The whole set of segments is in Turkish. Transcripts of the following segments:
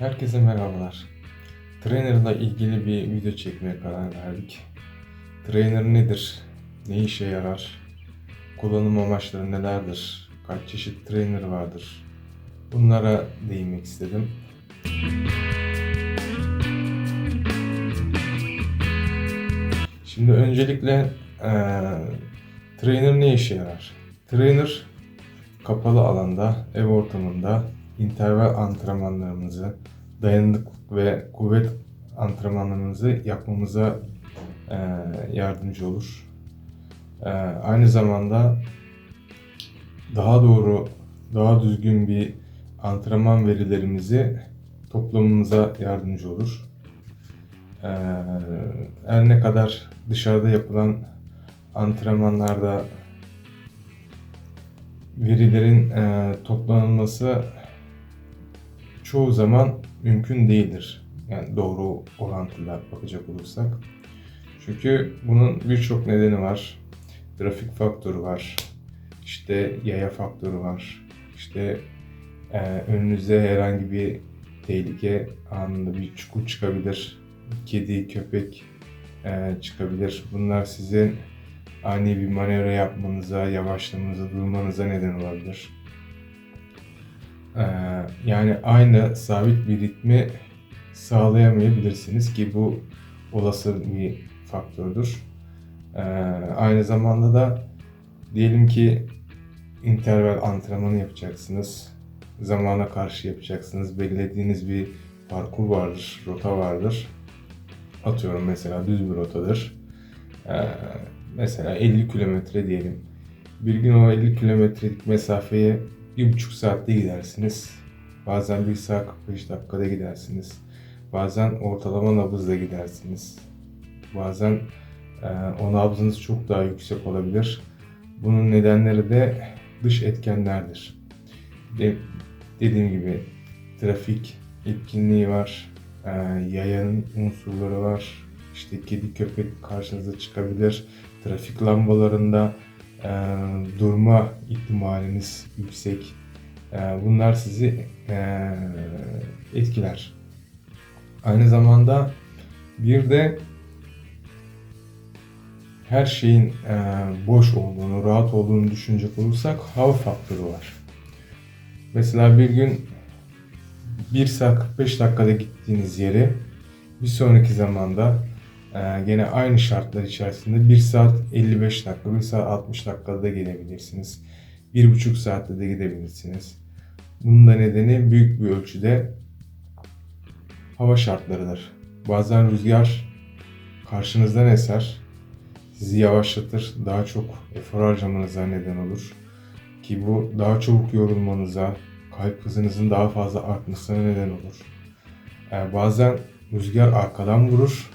Herkese merhabalar. Trainer'la ilgili bir video çekmeye karar verdik. Trainer nedir? Ne işe yarar? Kullanım amaçları nelerdir? Kaç çeşit trainer vardır? Bunlara değinmek istedim. Şimdi öncelikle eee trainer ne işe yarar? Trainer kapalı alanda, ev ortamında interval antrenmanlarımızı, dayanıklık ve kuvvet antrenmanlarımızı yapmamıza eee, yardımcı olur. Eee, aynı zamanda daha doğru, daha düzgün bir antrenman verilerimizi toplamamıza yardımcı olur. Eee, her ne kadar dışarıda yapılan antrenmanlarda verilerin eee, toplanılması çoğu zaman mümkün değildir. Yani doğru orantıla bakacak olursak. Çünkü bunun birçok nedeni var. Trafik faktörü var. İşte yaya faktörü var. İşte eee önünüze herhangi bir tehlike anında bir çukur çıkabilir. Kedi, köpek eee, çıkabilir. Bunlar sizin ani bir manevra yapmanıza, yavaşlamanıza, durmanıza neden olabilir. Ee, yani aynı sabit bir ritmi sağlayamayabilirsiniz ki bu olası bir faktördür. Ee, aynı zamanda da diyelim ki interval antrenmanı yapacaksınız. Zamana karşı yapacaksınız. Belirlediğiniz bir parkur vardır, rota vardır. Atıyorum mesela düz bir rotadır. Ee, mesela 50 kilometre diyelim. Bir gün o 50 kilometrelik mesafeye bir buçuk saatte gidersiniz. Bazen 1 saat 45 dakikada gidersiniz. Bazen ortalama nabızla gidersiniz. Bazen e, o nabzınız çok daha yüksek olabilir. Bunun nedenleri de dış etkenlerdir. De, dediğim gibi trafik etkinliği var, e, yayanın unsurları var, işte kedi köpek karşınıza çıkabilir, trafik lambalarında e, durma ihtimaliniz yüksek. E, bunlar sizi e, etkiler. Aynı zamanda bir de her şeyin e, boş olduğunu, rahat olduğunu düşünecek olursak hava faktörü var. Mesela bir gün 1 saat 45 dakikada gittiğiniz yere bir sonraki zamanda ee, gene aynı şartlar içerisinde 1 saat 55 dakika, 1 saat 60 dakikada da gelebilirsiniz. 1,5 saatte de gidebilirsiniz. Bunun da nedeni büyük bir ölçüde hava şartlarıdır. Bazen rüzgar karşınızdan eser, sizi yavaşlatır, daha çok efor harcamanıza neden olur. Ki bu daha çabuk yorulmanıza, kalp hızınızın daha fazla artmasına neden olur. Ee, bazen rüzgar arkadan vurur,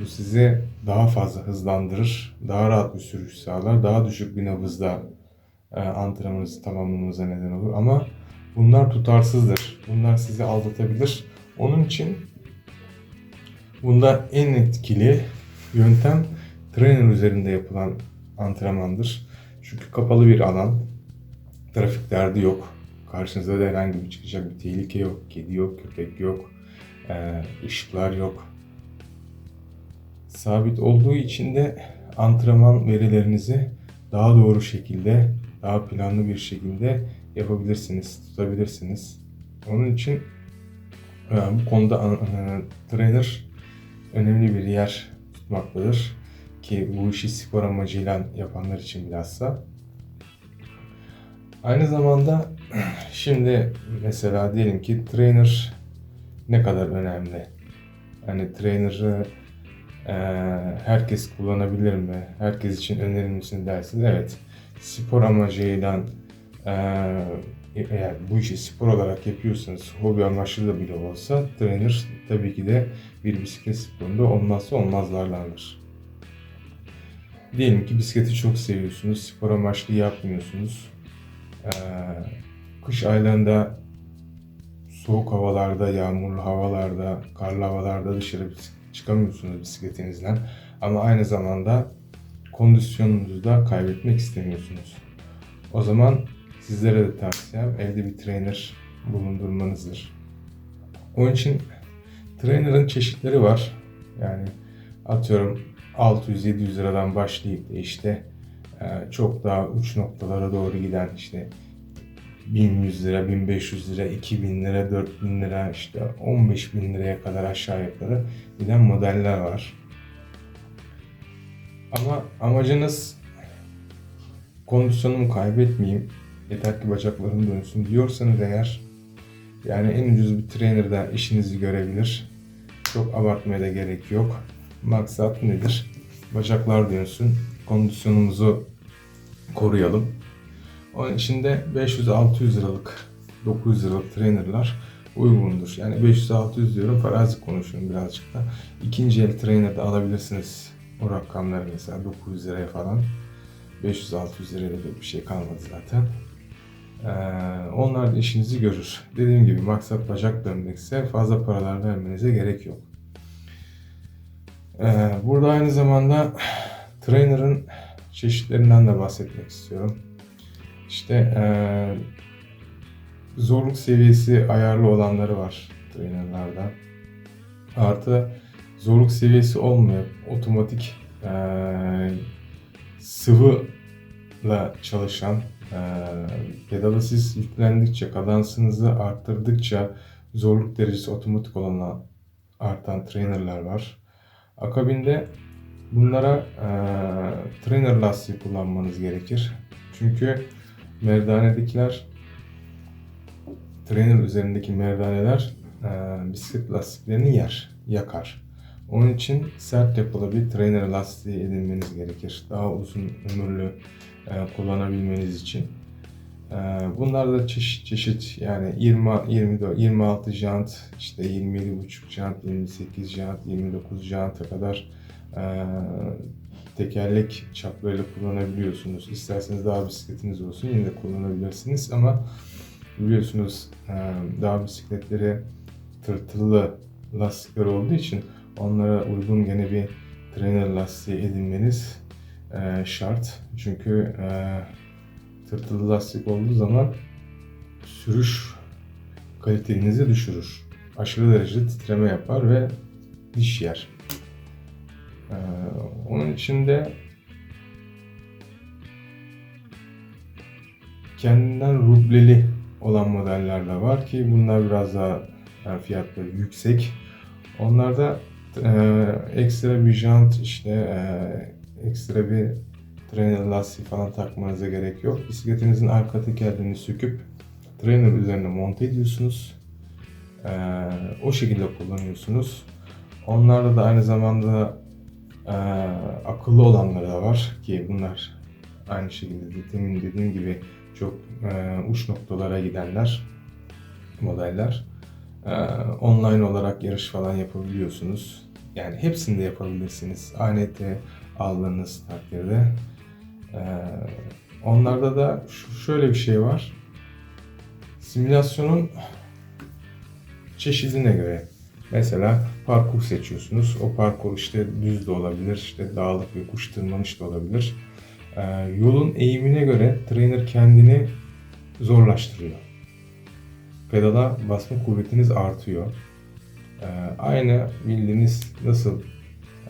bu sizi daha fazla hızlandırır, daha rahat bir sürüş sağlar, daha düşük bir nabızda e, antrenmanınızı tamamlamanıza neden olur. Ama bunlar tutarsızdır. Bunlar sizi aldatabilir. Onun için bunda en etkili yöntem trainer üzerinde yapılan antrenmandır. Çünkü kapalı bir alan, trafik derdi yok. Karşınızda da herhangi bir çıkacak bir tehlike yok. Kedi yok, köpek yok, e, ışıklar yok sabit olduğu için de antrenman verilerinizi daha doğru şekilde, daha planlı bir şekilde yapabilirsiniz, tutabilirsiniz. Onun için e, bu konuda e, trainer önemli bir yer tutmaktadır ki bu işi spor amacıyla yapanlar için bilhassa. Aynı zamanda şimdi mesela diyelim ki trainer ne kadar önemli? Yani trainer'ı herkes kullanabilir mi? Herkes için önerir misin dersiniz. Evet. Spor amacıyla e, eğer bu işi spor olarak yapıyorsanız, hobi amaçlı da bile olsa trainer tabii ki de bir bisiklet sporunda olmazsa olmazlardandır. Diyelim ki bisikleti çok seviyorsunuz, spor amaçlı yapmıyorsunuz. Ee, kış aylarında soğuk havalarda, yağmurlu havalarda, karlı havalarda dışarı çıkamıyorsunuz bisikletinizden. Ama aynı zamanda kondisyonunuzu da kaybetmek istemiyorsunuz. O zaman sizlere de tavsiyem evde bir trainer bulundurmanızdır. Onun için trainer'ın çeşitleri var. Yani atıyorum 600-700 liradan başlayıp işte e, çok daha uç noktalara doğru giden işte 1100 lira, 1500 lira, 2000 lira, 4000 lira, işte 15 bin liraya kadar aşağı yukarı giden modeller var. Ama amacınız kondisyonumu kaybetmeyeyim, yeter ki bacaklarım dönsün diyorsanız eğer yani en ucuz bir trainer da işinizi görebilir. Çok abartmaya da gerek yok. Maksat nedir? Bacaklar dönsün, kondisyonumuzu koruyalım. Onun için de 500-600 liralık, 900 liralık trainerlar uygundur. Yani 500-600 diyorum farazi konuşuyorum birazcık da. İkinci el trainer de alabilirsiniz. O rakamlar mesela 900 liraya falan. 500-600 liraya da bir şey kalmadı zaten. Ee, onlar da işinizi görür. Dediğim gibi maksat bacak dönmekse fazla paralar vermenize gerek yok. Ee, burada aynı zamanda trainer'ın çeşitlerinden de bahsetmek istiyorum. İşte ee, zorluk seviyesi ayarlı olanları var trainerlarda. Artı zorluk seviyesi olmayıp otomatik ee, sıvıyla çalışan ee, pedalı siz yüklendikçe, kadansınızı arttırdıkça zorluk derecesi otomatik olan artan trainerlar var. Akabinde bunlara e, trainer lastiği kullanmanız gerekir. Çünkü merdanedekiler trainer üzerindeki merdaneler e, bisiklet lastiklerini yer, yakar. Onun için sert yapılı bir trainer lastiği edinmeniz gerekir. Daha uzun ömürlü e, kullanabilmeniz için. E, bunlar da çeşit çeşit yani 20 24 26 jant, işte 27,5 jant, 28 jant, 29 janta kadar e, tekerlek çaplarıyla kullanabiliyorsunuz. İsterseniz daha bisikletiniz olsun yine de kullanabilirsiniz ama biliyorsunuz dağ bisikletleri tırtılı lastikler olduğu için onlara uygun gene bir trainer lastiği edinmeniz e, şart. Çünkü e, tırtılı lastik olduğu zaman sürüş kalitenizi düşürür. Aşırı derecede titreme yapar ve diş yer. E, onun için de kendinden rubleli olan modeller de var ki bunlar biraz daha yani fiyatları yüksek. Onlarda e, ekstra bir jant işte e, ekstra bir trainer lastiği falan takmanıza gerek yok. Bisikletinizin arka tekerleğini söküp trainer üzerine monte ediyorsunuz. E, o şekilde kullanıyorsunuz. Onlarda da aynı zamanda e, akıllı olanları da var ki bunlar aynı şekilde demin dediğim gibi çok e, uç noktalara gidenler modeller. E, online olarak yarış falan yapabiliyorsunuz. Yani hepsini de yapabilirsiniz. ANT aldığınız takdirde. E, onlarda da şöyle bir şey var. Simülasyonun çeşidine göre Mesela parkur seçiyorsunuz. O parkur işte düz de olabilir, işte dağlık bir kuş tırmanış da olabilir. Ee, yolun eğimine göre trainer kendini zorlaştırıyor. Pedala basma kuvvetiniz artıyor. Ee, aynı bildiğiniz nasıl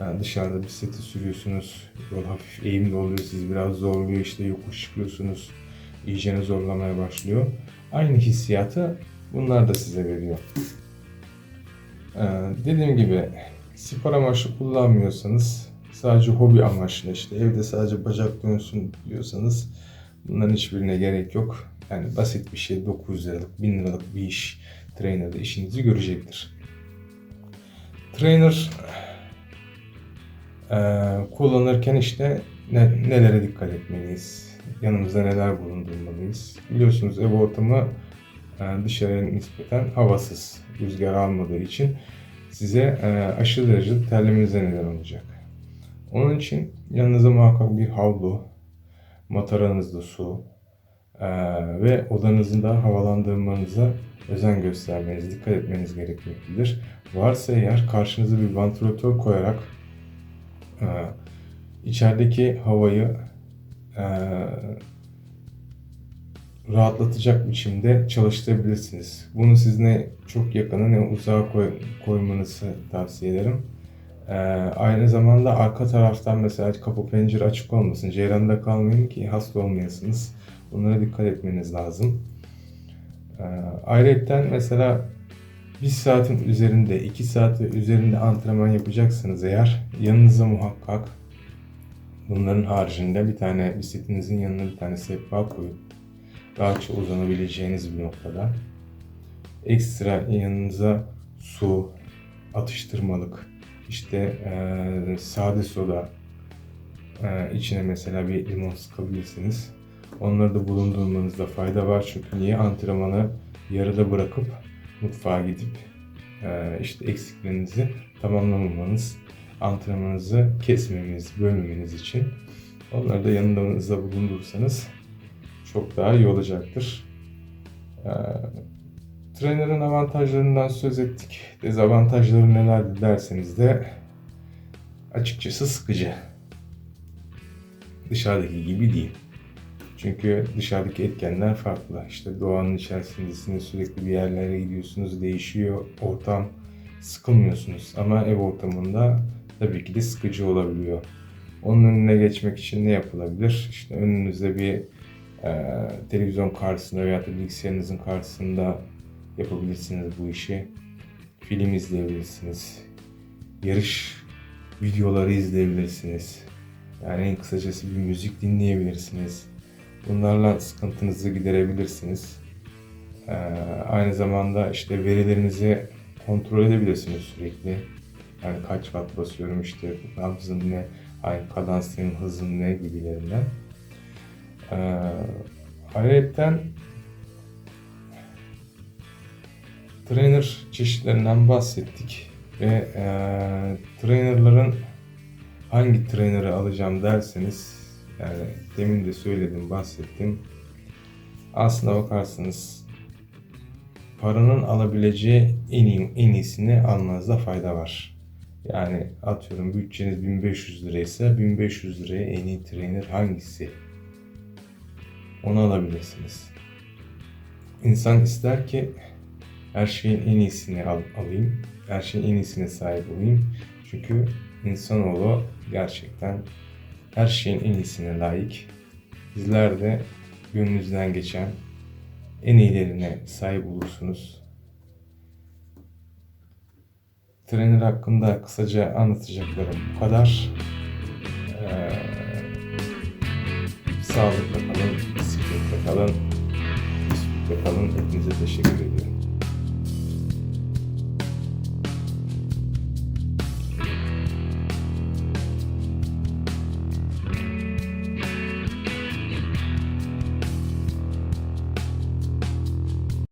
yani dışarıda bisikleti sürüyorsunuz, yol hafif eğimli oluyor, siz biraz zorluyor, işte yokuş çıkıyorsunuz, iyicene zorlamaya başlıyor. Aynı hissiyatı bunlar da size veriyor. Ee, dediğim gibi spor amaçlı kullanmıyorsanız sadece hobi amaçlı işte evde sadece bacak dönsün diyorsanız bunların hiçbirine gerek yok. Yani basit bir şey 900 liralık 1000 liralık bir iş trainer'da işinizi görecektir. Trainer e, kullanırken işte ne, nelere dikkat etmeliyiz? Yanımızda neler bulundurmalıyız? Biliyorsunuz ev ortamı e, dışarıya nispeten havasız, rüzgar almadığı için size e, aşırı derecede terlemenize neden olacak. Onun için yanınıza muhakkak bir havlu, mataranızda su e, ve odanızın da havalandırmanıza özen göstermeniz, dikkat etmeniz gerekmektedir. Varsa eğer karşınıza bir vantilatör koyarak e, içerideki havayı rahatlatacak biçimde çalıştırabilirsiniz. Bunu siz ne çok yakına ne uzağa koy, koymanızı tavsiye ederim. Ee, aynı zamanda arka taraftan mesela kapı pencere açık olmasın. Ceyranda kalmayın ki hasta olmayasınız. Bunlara dikkat etmeniz lazım. Ee, ayrıca mesela bir saatin üzerinde, iki saat ve üzerinde antrenman yapacaksınız eğer yanınıza muhakkak bunların haricinde bir tane bisikletinizin yanına bir tane sehpa koyup rahatça uzanabileceğiniz bir noktada ekstra yanınıza su, atıştırmalık, işte eee, sade soda, eee, içine mesela bir limon sıkabilirsiniz. Onları da bulundurmanızda fayda var. Çünkü niye? Antrenmanı yarıda bırakıp mutfağa gidip eee, işte eksiklerinizi tamamlamamanız, antrenmanınızı kesmemeniz, bölmemeniz için. Onları da yanınızda bulundursanız çok daha iyi olacaktır. Eee Trainer'ın avantajlarından söz ettik. Dezavantajları nelerdi derseniz de açıkçası sıkıcı. Dışarıdaki gibi değil. Çünkü dışarıdaki etkenler farklı. İşte doğanın içerisindesiniz, sürekli bir yerlere gidiyorsunuz, değişiyor ortam, sıkılmıyorsunuz. Ama ev ortamında tabii ki de sıkıcı olabiliyor. Onun önüne geçmek için ne yapılabilir? İşte önünüzde bir e, televizyon karşısında veya da bilgisayarınızın karşısında yapabilirsiniz bu işi. Film izleyebilirsiniz. Yarış videoları izleyebilirsiniz. Yani en kısacası bir müzik dinleyebilirsiniz. Bunlarla sıkıntınızı giderebilirsiniz. Ee, aynı zamanda işte verilerinizi kontrol edebilirsiniz sürekli. Yani kaç watt basıyorum işte nabzım ne, aynı kadansın hızım ne gibilerinden. Ee, trainer çeşitlerinden bahsettik ve e, trainerların hangi trainer'ı alacağım derseniz yani demin de söyledim bahsettim aslına bakarsanız paranın alabileceği en iyi en iyisini almanızda fayda var. Yani atıyorum bütçeniz 1500 liraysa 1500 liraya en iyi trainer hangisi? Onu alabilirsiniz. İnsan ister ki her şeyin en iyisini al, alayım. Her şeyin en iyisine sahip olayım. Çünkü insanoğlu gerçekten her şeyin en iyisine layık. Sizler de gönlünüzden geçen en iyilerine sahip olursunuz. Trainer hakkında kısaca anlatacaklarım bu kadar. Ee, sağlıkla kalın, bisikletle kalın, bisikletle kalın. Hepinize teşekkür ediyorum.